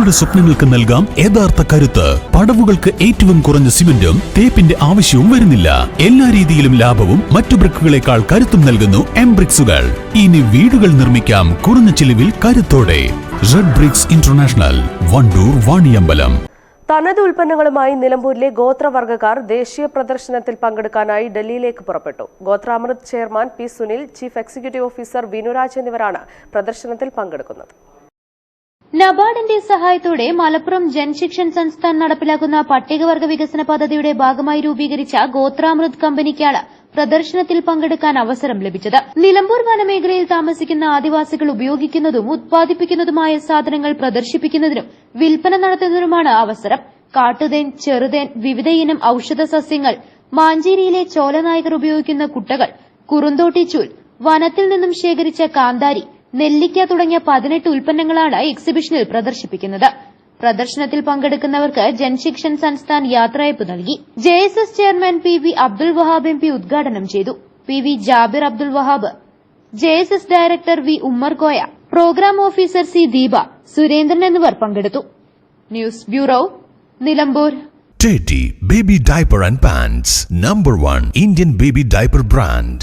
നിങ്ങളുടെ സ്വപ്നങ്ങൾക്ക് നൽകാം യഥാർത്ഥ കരുത്ത്. പടവുകൾക്ക് ഏറ്റവും കുറഞ്ഞ സിമന്റും തേപ്പിന്റെ ആവശ്യവും വരുന്നില്ല. എല്ലാ രീതിയിലും ലാഭവും മറ്റു ബ്രിക്കുകളെക്കാൾ കരുത്തും നൽകുന്നു എം ബ്രിക്സുകൾ ഇനി വീടുകൾ നിർമ്മിക്കാം കുറഞ്ഞ ചിലവിൽ കരുത്തോടെ. Red bricks international Wandoor Vaniyambalam. തനത് ഉൽപ്പന്നങ്ങളുമായി നിലമ്പൂരിലെ ഗോത്രവർഗക്കാർ ദേശീയ പ്രദർശനത്തിൽ പങ്കെടുക്കാനായി ഡൽഹിയിലേക്ക് പുറപ്പെട്ടു. Gothramrith chairman P Sunil chief executive officer Vinuraj എന്നിവരാണ് പ്രദർശനത്തിൽ പങ്കെടുക്കുന്നത്. നബാർഡിന്റെ സഹായത്തോടെ മലപ്പുറം ജൻശിക്ഷൻ സംസ്ഥാൻ നടപ്പിലാക്കുന്ന പട്ടികവർഗ വികസന പദ്ധതിയുടെ ഭാഗമായി രൂപീകരിച്ച ഗോത്രാമൃത് കമ്പനിക്കാണ് പ്രദർശനത്തിൽ പങ്കെടുക്കാൻ അവസരം ലഭിച്ചത്. നിലമ്പൂർ വനമേഖലയിൽ താമസിക്കുന്ന ആദിവാസികൾ ഉപയോഗിക്കുന്നതും ഉത്പാദിപ്പിക്കുന്നതുമായ സാധനങ്ങൾ പ്രദർശിപ്പിക്കുന്നതിനും വിൽപ്പന നടത്തുന്നതിനുമാണ് അവസരം. കാട്ടുതേൻ ചെറുതേൻ വിവിധയിനം ഔഷധ സസ്യങ്ങൾ മാഞ്ചേരിയിലെ ചോലനായകർ ഉപയോഗിക്കുന്ന കുട്ടകൾ കുറുന്തോട്ടിച്ചൂൽ വനത്തിൽ നിന്നും ശേഖരിച്ച കാന്താരി നെല്ലിക്ക തുടങ്ങിയ പതിനെട്ട് ഉൽപ്പന്നങ്ങളാണ് എക്സിബിഷനിൽ പ്രദർശിപ്പിക്കുന്നത്. പ്രദർശനത്തിൽ പങ്കെടുക്കുന്നവർക്ക് ജൻശിക്ഷൻ സംസ്ഥാൻ യാത്രയപ്പ് നൽകി. J S S chairman P V Abdul Wahab M P ഉദ്ഘാടനം ചെയ്തു. P V Jabir Abdul Wahab J S S director V Ummer Koya programme officer C Deepa Surendran എന്നിവർ പങ്കെടുത്തു. News bureau Nilambur. Teddy Baby Diaper and Pants, number one Indian baby diaper brand.